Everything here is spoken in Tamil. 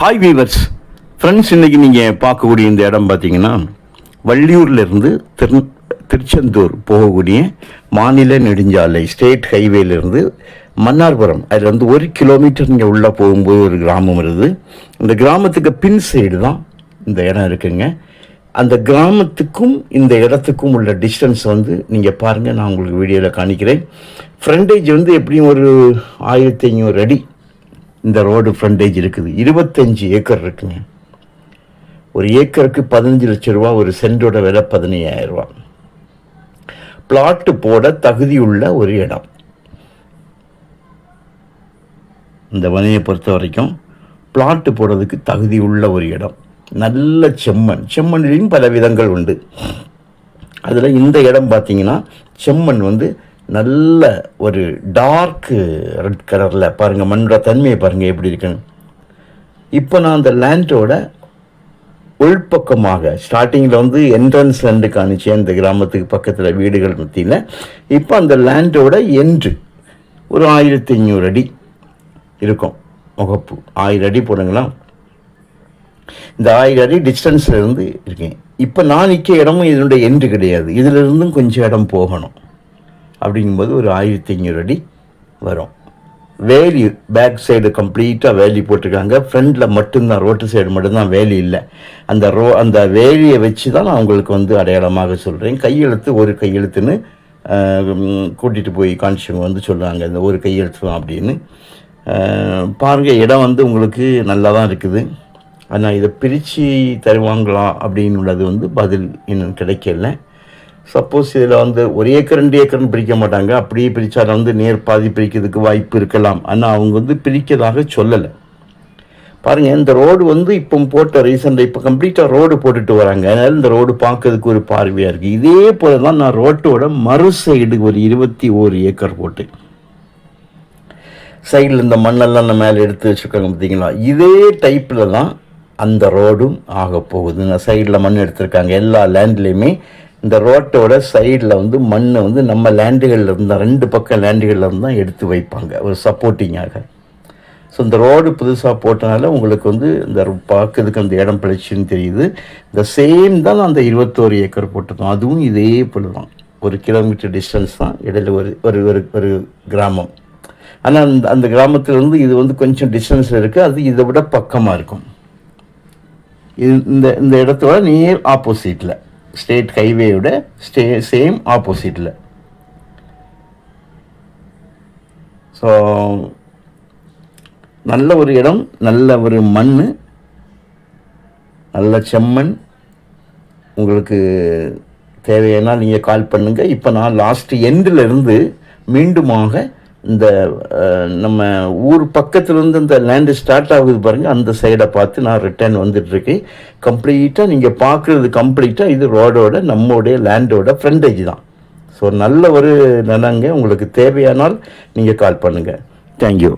ஹாய் வீவர்ஸ் ஃப்ரெண்ட்ஸ் இன்றைக்கி நீங்கள் பார்க்கக்கூடிய இந்த இடம் பார்த்தீங்கன்னா வள்ளியூர்லேருந்து திரு திருச்செந்தூர் போகக்கூடிய மாநில நெடுஞ்சாலை ஸ்டேட் ஹைவேலேருந்து மன்னார்புரம். அதில் வந்து ஒரு கிலோமீட்டர் நீங்கள் உள்ளே போகும்போது ஒரு கிராமம் வருது. இந்த கிராமத்துக்கு பின் சைடு தான் இந்த இடம் இருக்குங்க. அந்த கிராமத்துக்கும் இந்த இடத்துக்கும் உள்ள டிஸ்டன்ஸ் வந்து நீங்கள் பாருங்கள் நான் உங்களுக்கு வீடியோவில் காணிக்கிறேன். ஃப்ரண்டேஜ் வந்து எப்படியும் ஒரு ஆயிரத்தி ஐநூறு அடி இந்த ரோடு ஃப்ரண்டேஜ் இருக்குது. இருபத்தஞ்சி ஏக்கர் இருக்குங்க. ஒரு ஏக்கருக்கு பதினஞ்சு லட்ச ரூபா ஒரு சென்டோட விலை பதினையாயிரம் ரூபா. பிளாட்டு போட தகுதியுள்ள ஒரு இடம். இந்த மனையை பொறுத்த வரைக்கும் பிளாட்டு போடுறதுக்கு தகுதி உள்ள ஒரு இடம். நல்ல செம்மண். செம்மண்ணிலையும் பல விதங்கள் உண்டு. அதில் இந்த இடம் பார்த்தீங்கன்னா செம்மண் வந்து நல்ல ஒரு டார்க்கு ரெட் கலரில் பாருங்கள் மண்ணோட தன்மையை பாருங்கள் எப்படி இருக்குன்னு. இப்போ நான் அந்த லேண்டோட உள்பக்கமாக ஸ்டார்டிங்கில் வந்து என்ட்ரன்ஸ் லேண்டு காணிச்சேன் இந்த கிராமத்துக்கு பக்கத்தில் வீடுகள் மத்தியில். இப்போ அந்த லேண்டோட என்று ஒரு ஆயிரத்தி ஐநூறு அடி இருக்கும் முகப்பு. ஆயிரம் அடி போடுங்களா இந்த ஆயிரம் அடி டிஸ்டன்ஸில் இருந்து இருக்கேன். இப்போ நான் நிற்க இடமும் இதனுடைய எண்டு கிடையாது. இதிலிருந்தும் கொஞ்சம் இடம் போகணும். அப்படிங்கும்போது ஒரு ஆயிரத்தி ஐநூறு அடி வரும். வேலி பேக் சைடு கம்ப்ளீட்டாக வேலி போட்டிருக்காங்க. ஃப்ரண்டில் மட்டும்தான் ரோட்டு சைடு மட்டும்தான் வேலி இல்லை. அந்த ரோ அந்த வேலியை வச்சு தான் நான் உங்களுக்கு வந்து அடையாளமாக சொல்கிறேன் கையெழுத்து ஒரு கையெழுத்துன்னு கூட்டிகிட்டு போய் கான்ஸ்டபிள் வந்து சொல்லுவாங்க இந்த ஒரு கையெழுத்து அப்படின்னு. பாருங்கள் இடம் வந்து உங்களுக்கு நல்லா தான் இருக்குது. ஆனால் இதை பிரித்து தருவாங்களா அப்படின்னு உள்ளது வந்து பதில் இன்னும் கிடைக்கல. சப்போஸ் இதில் வந்து ஒரு ஏக்கர் ரெண்டு ஏக்கர்னு பிரிக்க மாட்டாங்க. அப்படியே பிரித்தால் வந்து நேர் பாதி பிரிக்கிறதுக்கு வாய்ப்பு இருக்கலாம். ஆனால் அவங்க வந்து பிரிக்கிறதாக சொல்லலை. பாருங்கள் இந்த ரோடு வந்து இப்போ போட்ட ரீசெண்டாக இப்போ கம்ப்ளீட்டாக ரோடு போட்டுட்டு வராங்க. அதனால் இந்த ரோடு பார்க்கறதுக்கு ஒரு பார்வையாக இருக்குது இதே போல தான் நான் ரோட்டோட மறு சைடு ஒரு இருபத்தி ஓரு ஏக்கர் போட்டு. சைடில் இந்த மண்ணெல்லாம் நம்ம மேலே எடுத்து வச்சுருக்காங்க பார்த்தீங்களா இதே டைப்பில் தான் அந்த ரோடும் ஆக போகுது. சைடில் மண் எடுத்திருக்காங்க. எல்லா லேண்ட்லேயுமே இந்த ரோட்டோட சைடில் வந்து மண்ணை வந்து நம்ம லேண்டுகளில் இருந்தால் ரெண்டு பக்கம் லேண்டுகளில் இருந்தால் எடுத்து வைப்பாங்க ஒரு சப்போர்ட்டிங்காக ஸோ இந்த ரோடு புதுசாக போட்டனால உங்களுக்கு வந்து இந்த பார்க்கறதுக்கு அந்த இடம் பிழைச்சின்னு தெரியுது. இந்த சேம் தான் அந்த இருபத்தோரு ஏக்கர் போட்டிருக்கோம் அதுவும் இதே போல தான் ஒரு கிலோமீட்டர் டிஸ்டன்ஸ் தான் இடையில ஒரு ஒரு ஒரு ஒரு கிராமம். ஆனால் அந்த அந்த கிராமத்திலேருந்து இது வந்து கொஞ்சம் டிஸ்டன்ஸில் இருக்குது அது இதை விட பக்கமாக இருக்கும். இது இந்த இந்த இடத்தோட நியர் ஆப்போசிட்டில் ஸ்டேட் ஹைவேயோட ஸ்டே சேம் ஆப்போசிட்டில் ஸோ நல்ல ஒரு இடம் நல்ல ஒரு மண் நல்ல செம்மண். உங்களுக்கு தேவையானால் நீங்கள் கால் பண்ணுங்கள் இப்போ நான் லாஸ்ட் எண்டில் இருந்து மீண்டுமாக இந்த நம்ம ஊர் பக்கத்துலேருந்து இந்த லேண்டு ஸ்டார்ட் ஆகுது பாருங்கள் அந்த சைடை பார்த்து நான் ரிட்டர்ன் வந்துட்டுருக்கேன். கம்ப்ளீட்டாக நீங்கள் பார்க்குறது கம்ப்ளீட்டாக இது ரோடோட நம்மளுடைய லேண்டோட ஃப்ரண்டேஜ் தான். ஸோ நல்ல ஒரு நிலங்க உங்களுக்கு தேவையானால் நீங்கள் கால் பண்ணுங்கள் தேங்க்யூ